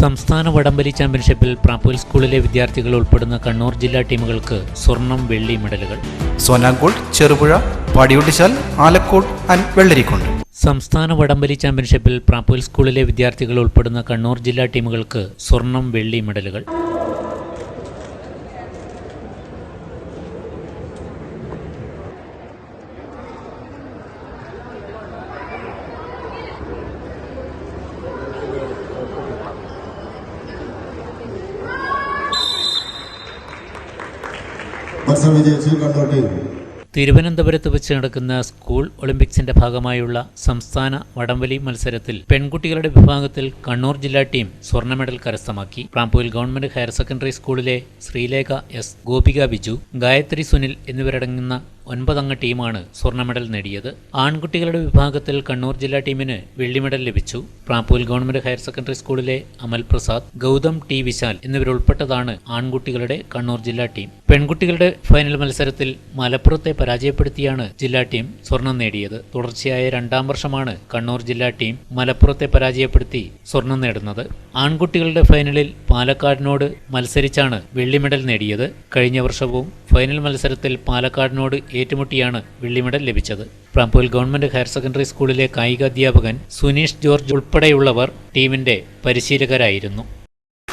സംസ്ഥാന വടംവലി ചാമ്പ്യൻഷിപ്പിൽ പ്രാപ്പൂൽ സ്കൂളിലെ വിദ്യാർത്ഥികൾ ഉൾപ്പെടുന്ന കണ്ണൂർ ജില്ലാ ടീമുകൾക്ക് സ്വർണം വെള്ളി മെഡലുകൾ. സോനാങ്കോട് ചെറുപുഴ പാടിയോട്ടിച്ചാൽ ആലക്കോട് ആൻഡ് വെള്ളരിക്കുണ്ട്. സംസ്ഥാന വടംവലി ചാമ്പ്യൻഷിപ്പിൽ പ്രാപ്പൂൽ സ്കൂളിലെ വിദ്യാർത്ഥികൾ ഉൾപ്പെടുന്ന കണ്ണൂർ ജില്ലാ ടീമുകൾക്ക് സ്വർണം വെള്ളി മെഡലുകൾ. തിരുവനന്തപുരത്ത് വെച്ച് നടക്കുന്ന സ്കൂൾ ഒളിമ്പിക്സിന്റെ ഭാഗമായുള്ള സംസ്ഥാന വടംവലി മത്സരത്തിൽ പെൺകുട്ടികളുടെ വിഭാഗത്തിൽ കണ്ണൂർ ജില്ലാ ടീം സ്വർണ മെഡൽ കരസ്ഥമാക്കി. പ്രാമ്പൂൽ ഗവൺമെന്റ് ഹയർ സെക്കൻഡറി സ്കൂളിലെ ശ്രീലേഖ എസ് ഗോപിക ബിജു ഗായത്രി സുനിൽ എന്നിവരടങ്ങുന്ന ഒൻപതംഗ ടീമാണ് സ്വർണ മെഡൽ നേടിയത്. ആൺകുട്ടികളുടെ വിഭാഗത്തിൽ കണ്ണൂർ ജില്ലാ ടീമിന് വെള്ളി മെഡൽ ലഭിച്ചു. പ്രാപ്പൂൽ ഗവൺമെന്റ് ഹയർ സെക്കൻഡറി സ്കൂളിലെ അമൽ പ്രസാദ് ഗൗതം ടി വിശാൽ എന്നിവരുൾപ്പെട്ടതാണ് ആൺകുട്ടികളുടെ കണ്ണൂർ ജില്ലാ ടീം. പെൺകുട്ടികളുടെ ഫൈനൽ മത്സരത്തിൽ മലപ്പുറത്തെ പരാജയപ്പെടുത്തിയാണ് ജില്ലാ ടീം സ്വർണം നേടിയത്. തുടർച്ചയായ രണ്ടാം വർഷമാണ് കണ്ണൂർ ജില്ലാ ടീം മലപ്പുറത്തെ പരാജയപ്പെടുത്തി സ്വർണം നേടുന്നത്. ആൺകുട്ടികളുടെ ഫൈനലിൽ പാലക്കാടിനോട് മത്സരിച്ചാണ് വെള്ളി മെഡൽ നേടിയത്. കഴിഞ്ഞ വർഷവും ഫൈനൽ മത്സരത്തിൽ പാലക്കാടിനോട് ഏറ്റുമുട്ടിയാണ് വെള്ളി മെഡൽ ലഭിച്ചത്. പ്രാമ്പൂൽ ഗവൺമെന്റ് ഹയർ സെക്കൻഡറി സ്കൂളിലെ കായികാധ്യാപകൻ സുനീഷ് ജോർജ് ഉൾപ്പെടെയുള്ളവർ ടീമിന്റെ പരിശീലകരായിരുന്നു.